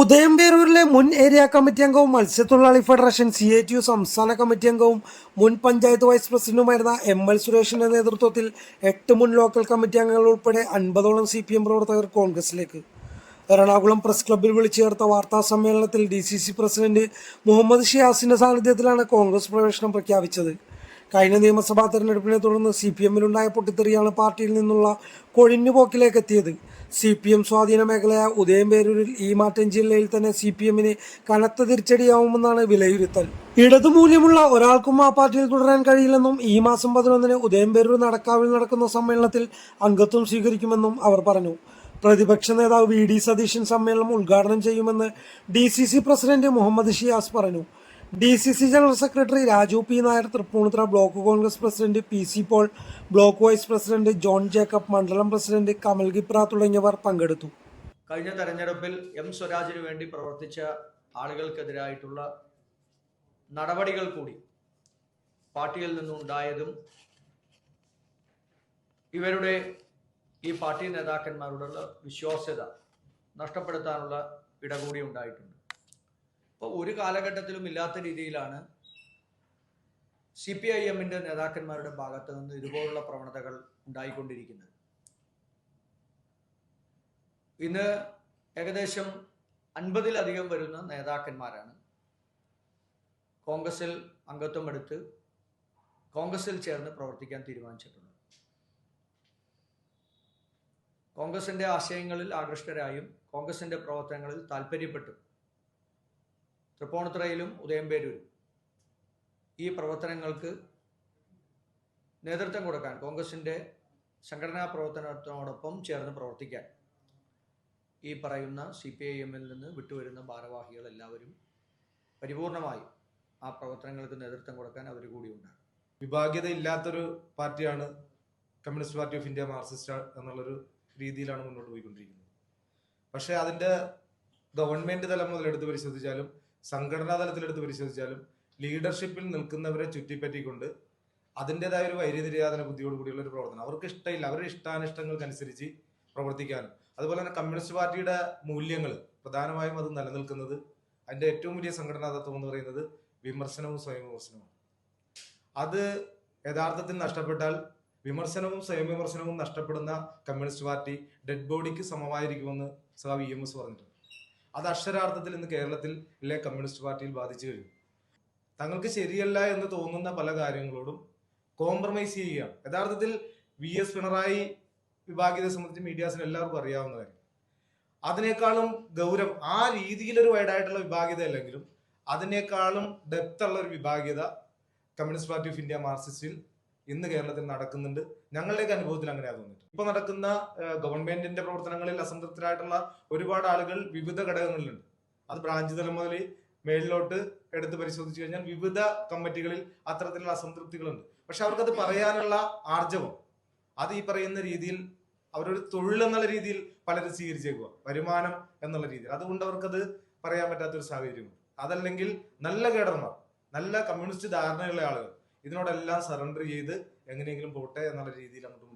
ഉദയംപേരൂരിലെ മുൻ area committee അംഗവും മത്സ്യത്തൊഴിലാളി federation C A T U സംസ്ഥാന കമ്മിറ്റി അംഗവും മുൻ പഞ്ചായത്ത് വൈസ് പ്രസിഡന്റുമായിരുന്ന എം എൽ സുരേഷിന്റെ നേതൃത്വത്തിൽ എട്ട് മുൻ ലോക്കൽ കമ്മിറ്റി അംഗങ്ങൾ ഉൾപ്പെടെ അൻപതോളം സി പി എം പ്രവർത്തകർ കോൺഗ്രസിലേക്ക്. എറണാകുളം പ്രസ് ക്ലബ്ബിൽ വിളിച്ചു ചേർത്ത വാർത്താ സമ്മേളനത്തിൽ D C C president Muhammad ഷിയാസിന്റെ സാന്നിധ്യത്തിലാണ് കോൺഗ്രസ് പ്രവേശനം പ്രഖ്യാപിച്ചത്. കഴിഞ്ഞ നിയമസഭാ തെരഞ്ഞെടുപ്പിനെ തുടർന്ന് സി പി എമ്മിലുണ്ടായ പൊട്ടിത്തെറിയാണ് പാർട്ടിയിൽ നിന്നുള്ള കൊഴിഞ്ഞുപോക്കിലേക്ക് എത്തിയത് സി പി എം സ്വാധീന മേഖലയായ ഉദയംപേരൂരിൽ ഈ മാറ്റം ജില്ലയിൽ തന്നെ സി പി എമ്മിന് കനത്ത തിരിച്ചടിയാവുമെന്നാണ് വിലയിരുത്തൽ. ഇടതുമൂല്യമുള്ള ഒരാൾക്കും ആ പാർട്ടിയിൽ തുടരാൻ കഴിയില്ലെന്നും ഈ മാസം പതിനൊന്നിന് ഉദയംപേരൂർ നടക്കാവിൽ നടക്കുന്ന സമ്മേളനത്തിൽ അംഗത്വം സ്വീകരിക്കുമെന്നും അവർ പറഞ്ഞു. പ്രതിപക്ഷ നേതാവ് വി ഡി സതീശൻ സമ്മേളനം ഉദ്ഘാടനം ചെയ്യുമെന്ന് D C C president Muhammad Shiyas പറഞ്ഞു. D C C general secretary Raju P Nair Tripunithura block Congress president P C Paul block vice president John Jacob മണ്ഡലം പ്രസിഡന്റ് കമൽ ഗിപ്ര തുടങ്ങിയവർ പങ്കെടുത്തു. കഴിഞ്ഞ തെരഞ്ഞെടുപ്പിൽ എം സ്വരാജിന് വേണ്ടി പ്രവർത്തിച്ച ആളുകൾക്കെതിരായിട്ടുള്ള നടപടികൾ കൂടി പാർട്ടിയിൽ നിന്നുണ്ടായതും ഇവരുടെ ഈ പാർട്ടി നേതാക്കന്മാരോടുള്ള വിശ്വാസ്യത നഷ്ടപ്പെടുത്താനുള്ള ഇടകൂടി ഉണ്ടായിട്ടുണ്ട്. അപ്പോൾ ഒരു കാലഘട്ടത്തിലും ഇല്ലാത്ത രീതിയിലാണ് സി പി ഐ എമ്മിന്റെ നേതാക്കന്മാരുടെ ഭാഗത്ത് നിന്ന് ഇതുപോലുള്ള പ്രവണതകൾ ഉണ്ടായിക്കൊണ്ടിരിക്കുന്നത്. ഇന്ന് ഏകദേശം അൻപതിലധികം വരുന്ന നേതാക്കന്മാരാണ് കോൺഗ്രസിൽ അംഗത്വം എടുത്ത് കോൺഗ്രസിൽ ചേർന്ന് പ്രവർത്തിക്കാൻ തീരുമാനിച്ചിട്ടുള്ളത്. കോൺഗ്രസിന്റെ ആശയങ്ങളിൽ ആകൃഷ്ടരായും കോൺഗ്രസിന്റെ പ്രവർത്തനങ്ങളിൽ താല്പര്യപ്പെട്ടും തൃപ്പൂണിത്തുറയിലും ഉദയംപേരൂരും. ഈ പ്രവർത്തനങ്ങൾക്ക് നേതൃത്വം കൊടുക്കാൻ കോൺഗ്രസിന്റെ സംഘടനാ പ്രവർത്തനത്തോടൊപ്പം ചേർന്ന് പ്രവർത്തിക്കാൻ ഈ പറയുന്ന സി പി ഐ എമ്മിൽ നിന്ന് വിട്ടുവരുന്ന ഭാരവാഹികൾ എല്ലാവരും പരിപൂർണമായും ആ പ്രവർത്തനങ്ങൾക്ക് നേതൃത്വം കൊടുക്കാൻ അവർ കൂടി ഉണ്ടാകും. വിഭാഗ്യത ഇല്ലാത്തൊരു പാർട്ടിയാണ് Communist Party of India Marxist എന്നുള്ളൊരു രീതിയിലാണ് മുന്നോട്ട് പോയിക്കൊണ്ടിരിക്കുന്നത്. പക്ഷേ അതിന്റെ ഗവൺമെന്റ് തലം മുതൽ എടുത്ത് പരിശോധിച്ചാലും സംഘടനാ തലത്തിലെടുത്ത് പരിശോധിച്ചാലും ലീഡർഷിപ്പിൽ നിൽക്കുന്നവരെ ചുറ്റിപ്പറ്റിക്കൊണ്ട് അതിന്റെതായ ഒരു വൈര്യനിര്യാതന ബുദ്ധിയോട് കൂടിയുള്ള ഒരു പ്രവർത്തനം. അവർക്ക് ഇഷ്ടമില്ല. അവരുടെ ഇഷ്ടാനിഷ്ടങ്ങൾക്കനുസരിച്ച് പ്രവർത്തിക്കാനും. അതുപോലെ തന്നെ കമ്മ്യൂണിസ്റ്റ് പാർട്ടിയുടെ മൂല്യങ്ങൾ പ്രധാനമായും അത് നിലനിൽക്കുന്നത് അതിന്റെ ഏറ്റവും വലിയ സംഘടനാ തത്വം എന്ന് പറയുന്നത് വിമർശനവും സ്വയം വിമർശനവും അത് യഥാർത്ഥത്തിൽ നഷ്ടപ്പെട്ടാൽ വിമർശനവും സ്വയം വിമർശനവും നഷ്ടപ്പെടുന്ന കമ്മ്യൂണിസ്റ്റ് പാർട്ടി ഡെഡ് ബോഡിക്ക് സമമായിരിക്കുമെന്ന് സഹ വി എം എസ് പറഞ്ഞിട്ടുണ്ട്. അത് അക്ഷരാർത്ഥത്തിൽ ഇന്ന് കേരളത്തിൽ എല്ലാ കമ്മ്യൂണിസ്റ്റ് പാർട്ടിയിൽ ബാധിച്ചു കഴിഞ്ഞു. തങ്ങൾക്ക് ശരിയല്ല എന്ന് തോന്നുന്ന പല കാര്യങ്ങളോടും കോംപ്രമൈസ് ചെയ്യുക. യഥാർത്ഥത്തിൽ വി എസ് പിണറായി വിഭാഗീയത സംബന്ധിച്ച് മീഡിയാസിന് എല്ലാവർക്കും അറിയാവുന്ന കാര്യം. അതിനേക്കാളും ഗൗരവം ആ രീതിയിലൊരു വൈഡായിട്ടുള്ള വിഭാഗീയത അല്ലെങ്കിലും അതിനേക്കാളും ഡെപ്ത് ഉള്ള ഒരു വിഭാഗീയത കമ്മ്യൂണിസ്റ്റ് പാർട്ടി ഓഫ് ഇന്ത്യ മാർക്സിസ്റ്റിൽ ഇന്ന് കേരളത്തിൽ നടക്കുന്നുണ്ട്. ഞങ്ങളുടെയൊക്കെ അനുഭവത്തിൽ അങ്ങനെയാ തോന്നിയിട്ട് ഇപ്പൊ നടക്കുന്ന ഗവൺമെന്റിന്റെ പ്രവർത്തനങ്ങളിൽ അസംതൃപ്തരായിട്ടുള്ള ഒരുപാട് ആളുകൾ വിവിധ ഘടകങ്ങളിലുണ്ട്. അത് ബ്രാഞ്ച് തലം മുതൽ മേളിലോട്ട് എടുത്ത് പരിശോധിച്ചു കഴിഞ്ഞാൽ വിവിധ കമ്മിറ്റികളിൽ അത്തരത്തിലുള്ള അസംതൃപ്തികളുണ്ട്. പക്ഷെ അവർക്കത് പറയാനുള്ള ആർജവം. അത് ഈ പറയുന്ന രീതിയിൽ അവരൊരു തൊഴിൽ എന്നുള്ള രീതിയിൽ പലരും സ്വീകരിച്ചേക്കുക വരുമാനം എന്നുള്ള രീതിയിൽ. അതുകൊണ്ട് അവർക്കത് പറയാൻ പറ്റാത്തൊരു സാഹചര്യമുണ്ട്. അതല്ലെങ്കിൽ നല്ല കേഡർമാർ നല്ല കമ്മ്യൂണിസ്റ്റ് ധാരണയുള്ള ആളുകൾ ഇതിനോടെല്ലാം സറണ്ടർ ചെയ്ത് എങ്ങനെയെങ്കിലും പോട്ടെ എന്നുള്ള രീതിയിൽ അങ്ങോട്ട്